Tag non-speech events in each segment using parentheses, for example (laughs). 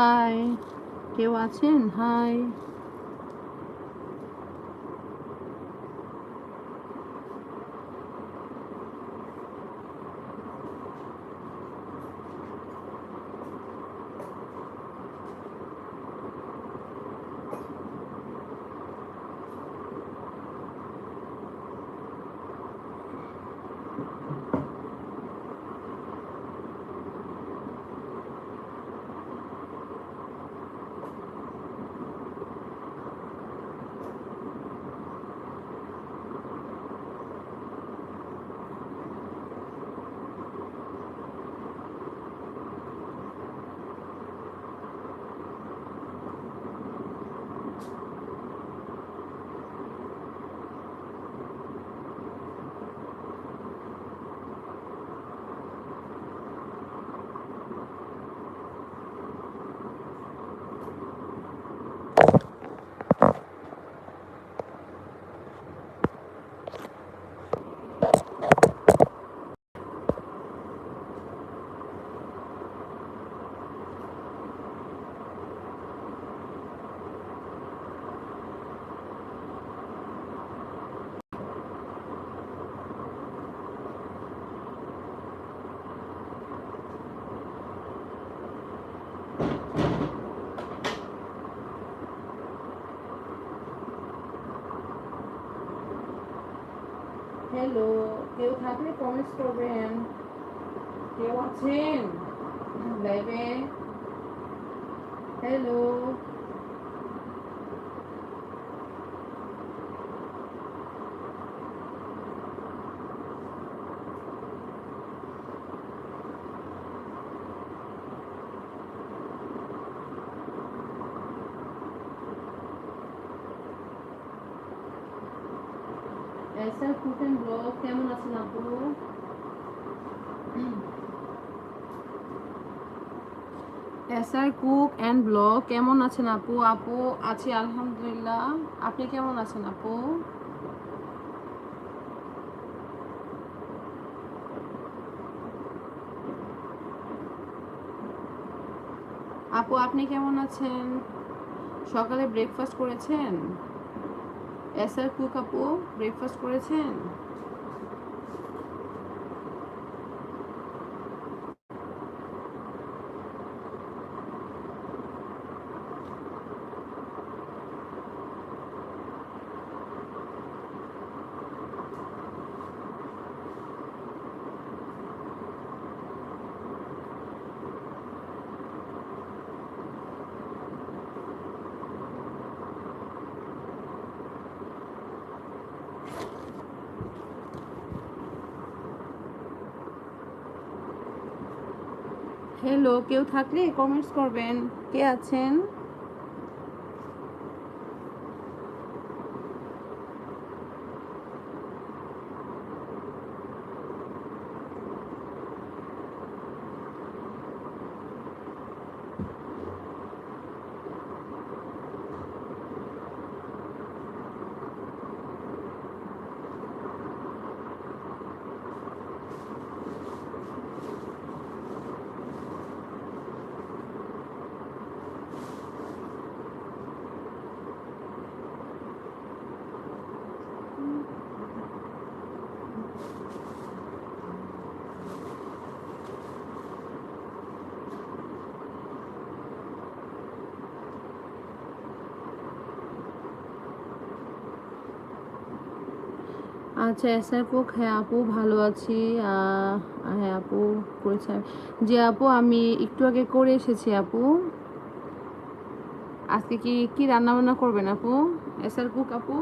High কেউ আছেন? Hi hello কেউ থাকলে কমেন্টস করবেন। কেউ আছেন? লাইভে হ্যালো স্যার কুকেন ব্লগ কেমন আছেন আপু এসআর কুক অ্যান্ড ব্লগ। কেমন আছেন আপু? আপু, আছি আলহামদুলিল্লাহ। আপনি কেমন আছেন আপু? আপু, আপনি কেমন আছেন? সকালে ব্রেকফাস্ট করেছেন? এস আর কুক আপু। ব্রেকফাস্ট করেছেন? হ্যালো কেউ থাকলে কমেন্টস করবেন। কে আছেন? আচ্ছা এসআর কুক হ্যাঁ আপু, ভালো আছি। হ্যাঁ আপু করেছে যে আপু, আমি একটু আগে করে এসেছি, আপু। আজকে কি কি রান্না বান্না করবেন, আপু? এসআর কুক আপু?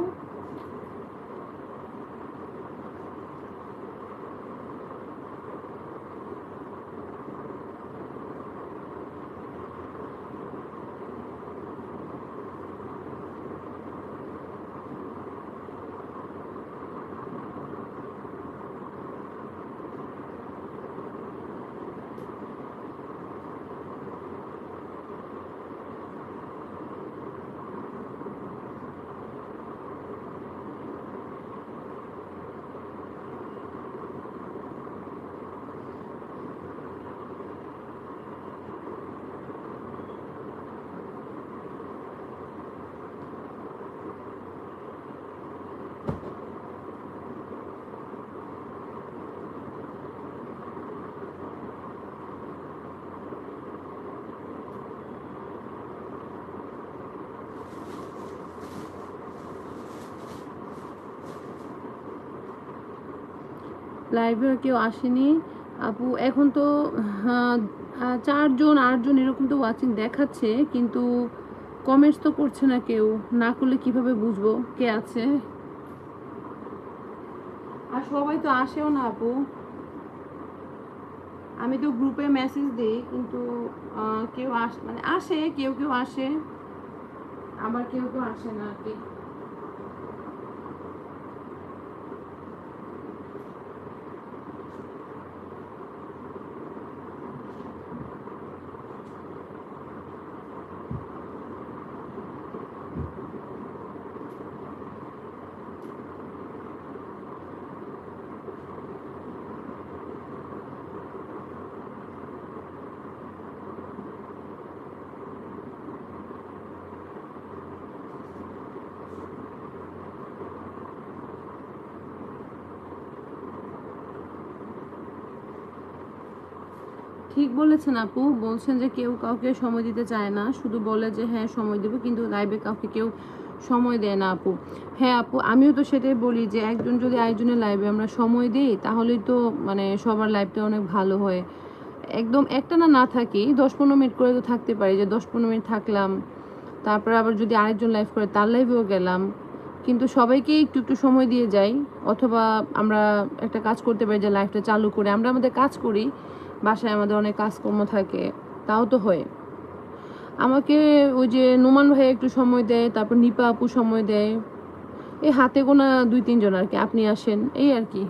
লাইভে কেউ আসেনি। আপু এখন তো হ্যাঁ, চারজন আটজন এরকম তো ওয়াচিং দেখাচ্ছে কিন্তু কমেন্টস তো করছে না কেউ। না করলে কীভাবে বুঝব কে আছে? আর সবাই তো আসেও না আপু। আমি তো গ্রুপে মেসেজ দিই কিন্তু কেউ আস মানে আসে কেউ কেউ আসে। আবার কেউ কেউ আসে না আর কি। ঠিক বলেছেন আপু। বলছেন যে কেউ কাউকে সময় দিতে চায় না। শুধু বলে যে হ্যাঁ সময় দেবো। কিন্তু লাইভে কাউকে কেউ সময় দেয় না আপু। হ্যাঁ আপু, আমিও তো সেটাই বলি যে, একজন যদি আরেকজনের লাইভে আমরা সময় দিই, তাহলেই তো মানে সবার লাইফটা অনেক ভালো হয়। একদম একটা না না থাকি, দশ পনেরো মিনিট করে তো থাকতে পারি যে, দশ পনেরো মিনিট থাকলাম। তারপর আবার যদি আরেকজন লাইভ করে, তার লাইভেও গেলাম। কিন্তু সবাইকে একটু একটু সময় দিয়ে যাই। অথবা আমরা একটা কাজ করতে পারি যে লাইফটা চালু করে। আমরা আমাদের কাজ করি। বাসায় আমাদের অনেক কাজকর্ম থাকে, তাও তো হয়। আমাকে ওই যে নোমান ভাই একটু সময় দেয়, তারপর নিপা আপু সময় দেয়। এই হাতে গোনা দুই তিনজন আর কি, আপনি আসেন, এই আর কি।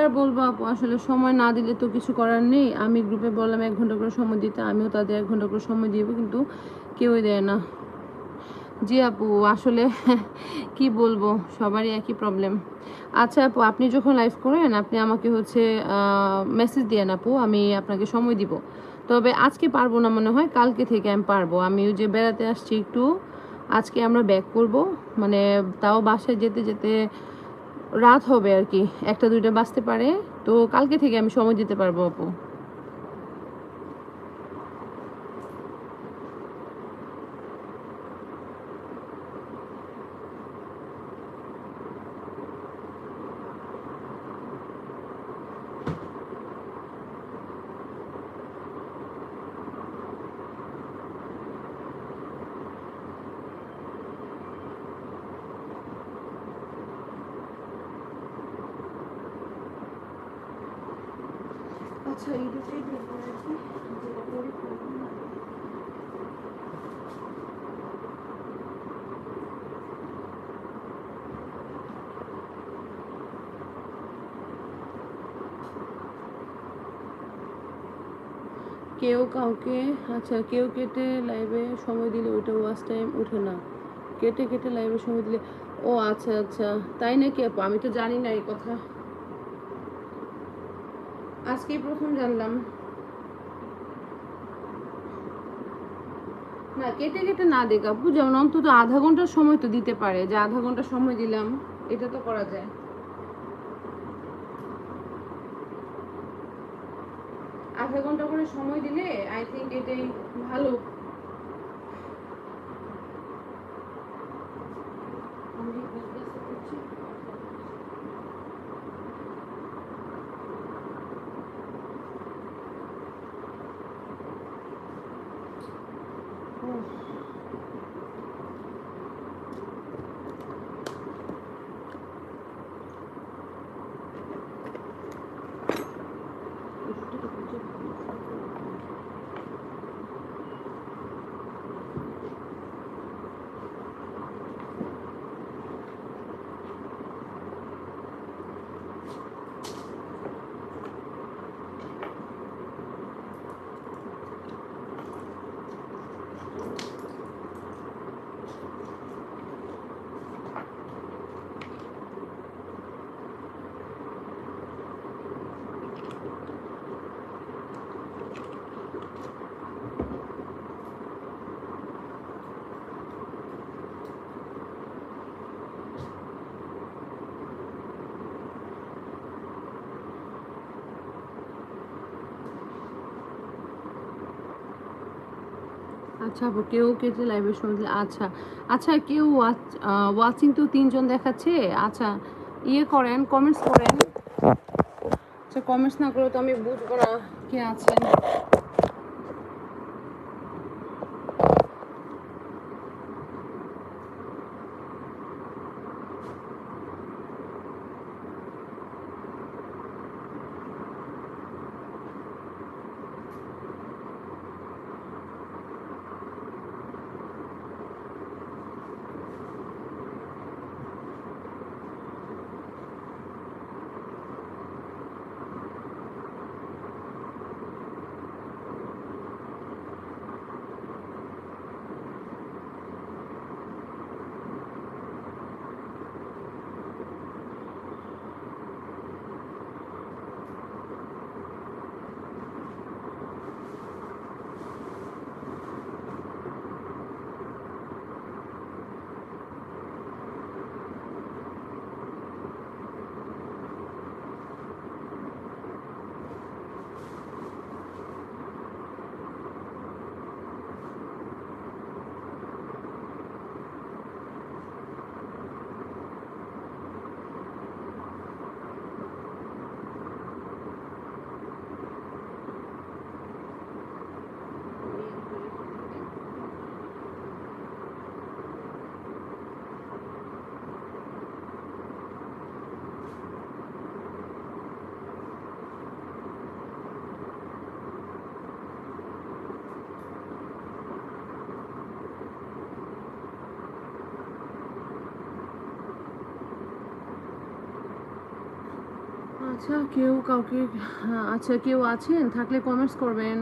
আর বলব আপু? আসলে সময় না দিলে তো কিছু করার নেই। আমি গ্রুপে বললাম এক ঘণ্টা করে সময় দিতে, আমিও তাদের এক ঘণ্টা করে সময় দিব, কিন্তু কেউই দেয় না। জি আপু, আসলে (laughs) কি বলব? সবারই একই প্রবলেম আচ্ছা আপু, আপনি যখন লাইভ করেন, আপনি আমাকে হচ্ছে মেসেজ দিয়েন আপু, আমি আপনাকে সময় দিব। তবে আজকে পারব না মনে হয়, কালকে থেকে আমি পারব। আমি যে বেড়াতে আসছি একটু, আজকে আমরা ব্যাক করব। মানে তাও বাসায় যেতে যেতে রাত হবে আর কি। একটা দুইটা বাঁচতে পারে। তো কালকে থেকে আমি সময় দিতে পারব, আপু আচ্ছা এই দুটোই দেখব আর কি যেটা করি করব না। কেউ কাউকে আচ্ছা কেউ কেটে লাইভে সময় দিলে ওইটা ওয়াচ টাইম ওঠে না। কেটে কেটে লাইভে সময় দিলে, ও আচ্ছা আচ্ছা তাই নাকি আপু? আমি তো জানি না এই কথা। আজকেই প্রথম জানলাম। না, কেটে কেটে না দেখ আপু, যেমন অন্তত আধা ঘণ্টার সময় তো দিতে পারে। যে আধা ঘণ্টা সময় দিলাম, এটা তো করা যায়। আধা ঘণ্টা করে সময় দিলে আই থিঙ্ক এটাই ভালো। আচ্ছা আপু কেউ কেটে লাইভে শুনলে আচ্ছা। আচ্ছা কেউ ওয়াচিং তো তিনজন দেখাচ্ছে? আচ্ছা ইয়ে করেন কমেন্টস করেন। আচ্ছা কমেন্টস না করলে তো আমি বুঝব না কে আছেন। আচ্ছা কেউ কাউকে হ্যাঁ, আচ্ছা কেউ আছেন? থাকলে কমেন্টস করবেন।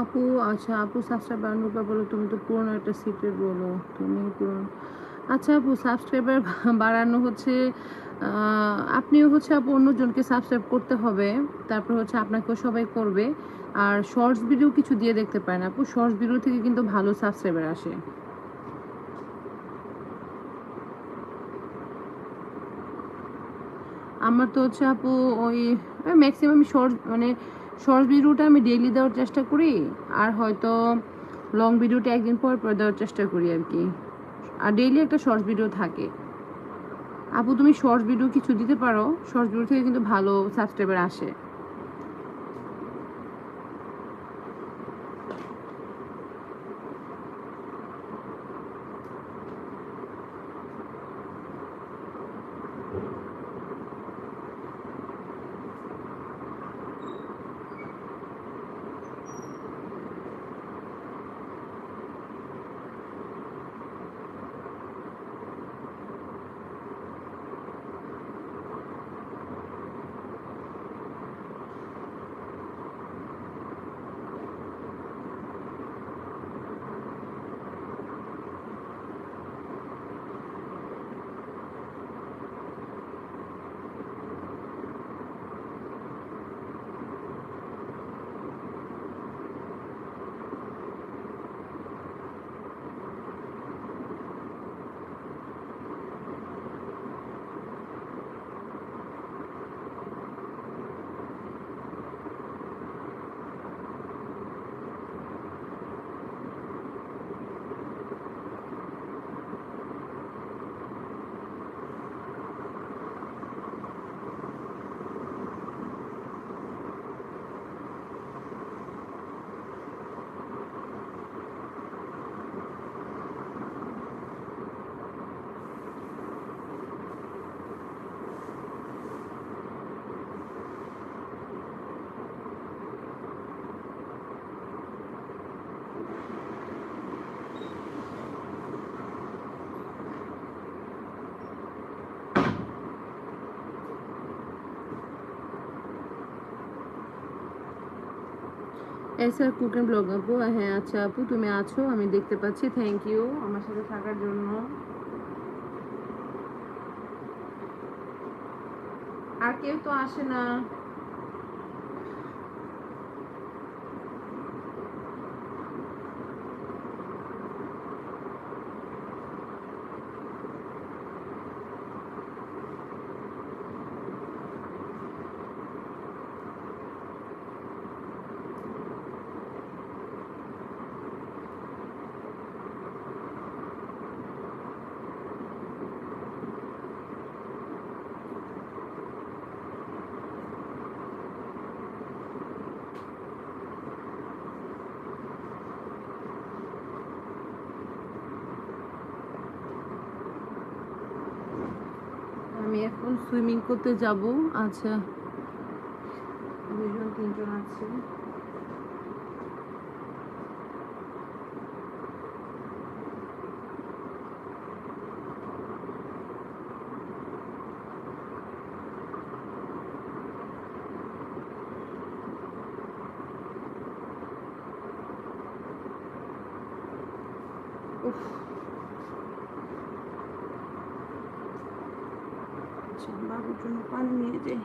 আপু আচ্ছা আপু সাবস্ক্রাইবার রূপা বলো তুমি তো পুরনো একটা সিক্রেট বলো, তুমি পুরনো আচ্ছা আপু সাবস্ক্রাইবার বাড়ানো হচ্ছে আপনিও হচ্ছে আপু অন্যজনকে সাবস্ক্রাইব করতে হবে, তারপর হচ্ছে আপনাকেও সবাই করবে, আর শর্টস ভিডিও কিছু দিয়ে দেখতে পারেন আপু শর্টস ভিডিও থেকে কিন্তু ভালো সাবস্ক্রাইবার আসে। আমার তো হচ্ছে আপু ওই ম্যাক্সিমাম শর্ট মানে শর্ট ভিডিওটা আমি ডেইলি দেওয়ার চেষ্টা করি, আর হয়তো লং ভিডিওটা একদিন পর পর দেওয়ার চেষ্টা করি আর কি। আর ডেইলি একটা শর্ট ভিডিও থাকে। আপু, তুমি শর্ট ভিডিও কিছু দিতে পারো? শর্ট ভিডিও থেকে কিন্তু ভালো সাবস্ক্রাইবার আসে। এসআর কুকিং ব্লগ আপু হ্যাঁ আচ্ছা আপু, তুমি আছো? আমি দেখতে পাচ্ছি থ্যাংক ইউ আমার সাথে থাকার জন্য। আর কেউ তো আসে না আমি এখন সুইমিং করতে যাব। আচ্ছা। দুজন তিনজন আছে। উফ আচ্ছা বাবুর জন্য পানি নিয়ে যাই।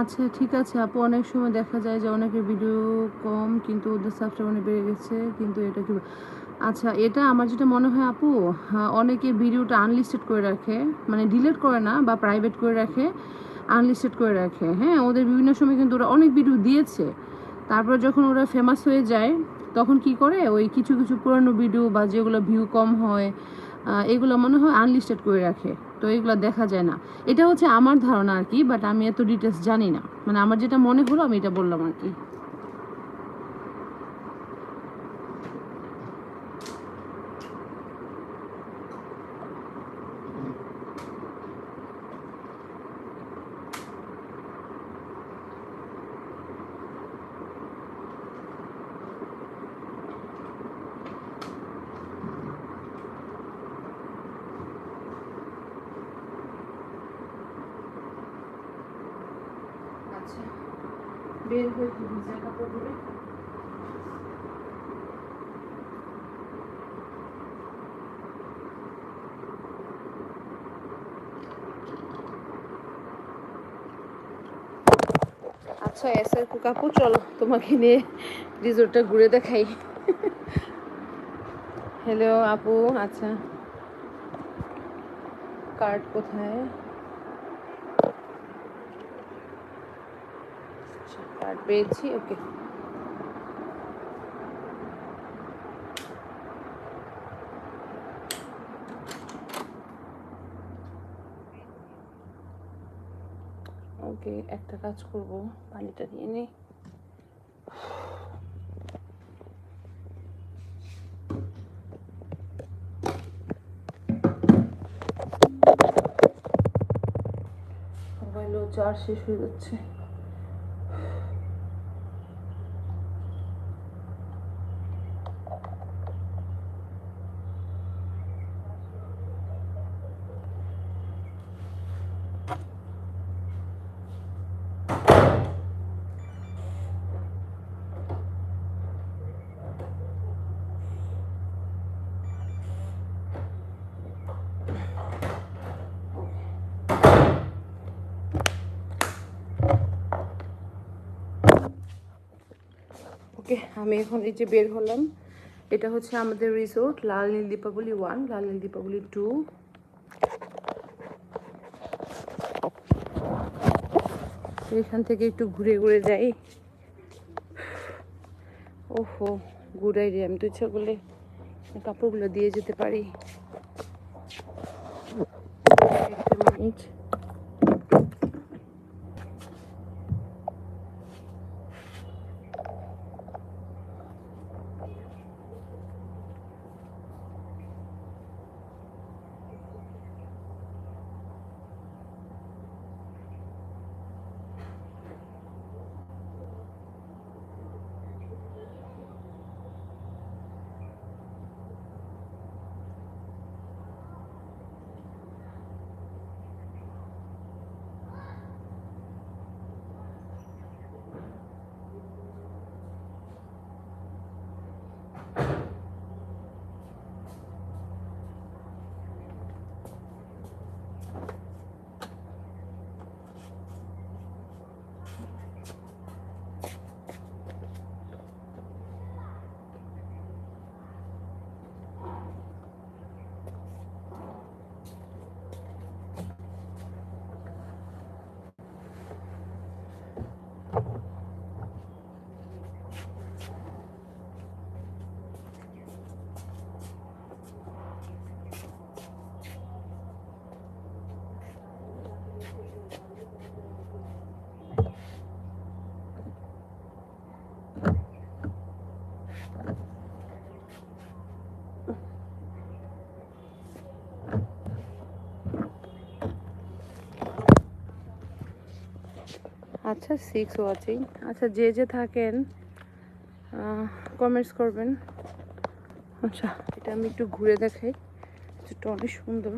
আচ্ছা ঠিক আছে আপু অনেক সময় দেখা যায় যে অনেকের ভিডিও কম কিন্তু ওদের সাবস্ক্রাইব বেড়ে গেছে কিন্তু এটা কি আচ্ছা এটা আমার যেটা মনে হয় আপু হ্যাঁ, অনেকে ভিডিওটা আনলিস্টেড করে রাখে মানে ডিলিট করে না বা প্রাইভেট করে রাখে আনলিস্টেড করে রাখে। হ্যাঁ ওদের বিভিন্ন সময় কিন্তু ওরা অনেক ভিডিও দিয়েছে। তারপর যখন ওরা ফেমাস হয়ে যায়, তখন কি করে? ওই কিছু কিছু পুরানো ভিডিও বা যেগুলো ভিউ কম হয় এগুলো মনে হয় আনলিস্টেড করে রাখে। তো এগুলো দেখা যায় না। এটা হচ্ছে আমার ধারণা আর কি বাট আমি এত ডিটেলস জানি না। মানে আমার যেটা মনে হলো, আমি এটা বললাম আর কি। আচ্ছা এসের কাকু চলো তোমাকে নিয়ে রিসোর্টটা ঘুরে দেখাই। হ্যালো আপু আচ্ছা। কার্ড কোথায়? কার্ড পেয়েছি ওকে ওকে একটা কাজ করব পানিটা দিয়ে নিই। মোবাইলও চার্জ শেষ হয়ে যাচ্ছে। ওকে, আমি এখন এই যে বের হলাম, এটা হচ্ছে আমাদের resort Lal Neel Dipabali one Lal Neel Dipabali two এখান থেকে একটু ঘুরে ঘুরে যাই। ওহো ঘুরাই রে আমি তো ইচ্ছা করলে কাপড়গুলো দিয়ে যেতে পারি। একটা মিনিট আচ্ছা সিক্স ওয়াচিং আচ্ছা যে যে থাকেন কমেন্টস করবেন। আচ্ছা এটা আমি একটু ঘুরে দেখাই। এটা অনেক সুন্দর।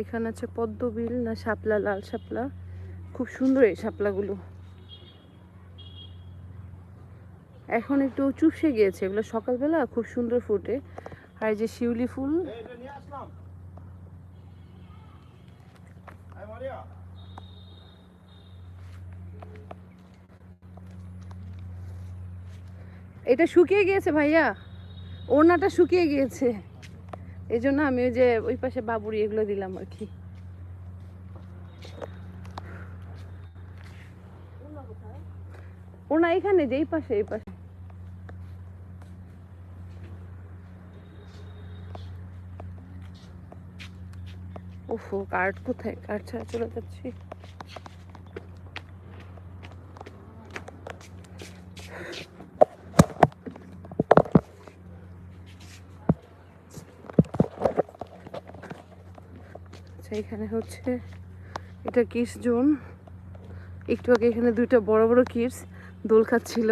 এখানে আছে পদ্মবিল, না শাপলা, লাল শাপলা। খুব সুন্দর এই শাপলাগুলো। এখন একটু চুপসে গিয়েছে, এগুলো সকালবেলা, খুব সুন্দর ফুটে। আর যে শিউলি ফুল। এটা শুকিয়ে গিয়েছে ভাইয়া। ওড়নাটা শুকিয়ে গিয়েছে। এই জন্য আমি ওই যে ওই পাশে বাবুরি এগুলো দিলাম আর কি। ওনা এখানে যে, এই পাশে এই পাশে। ওফো কার্ড কোথায়? কার্ড ছাড়া চলে যাচ্ছি। আচ্ছা এখানে হচ্ছে, এটা কিস জোন। একটু আগে এখানে দুইটা বড় বড় কিডস দোল খাচ্ছিল।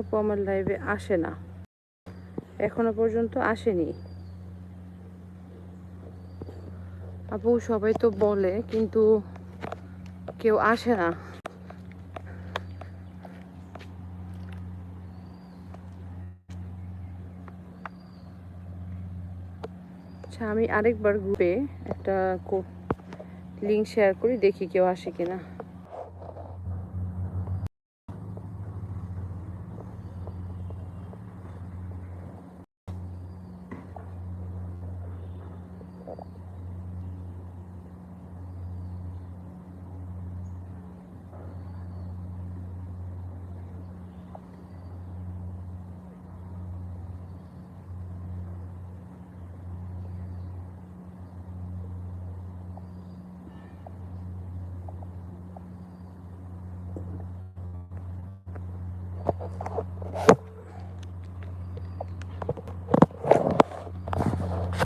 আপু আমার লাইভে আসে না। এখনও পর্যন্ত আসেনি। আপু সবাই তো বলে, কিন্তু কেউ আসে না। আচ্ছা আমি আরেকবার গ্রুপে একটা লিঙ্ক শেয়ার করি, দেখি কেউ আসে কিনা।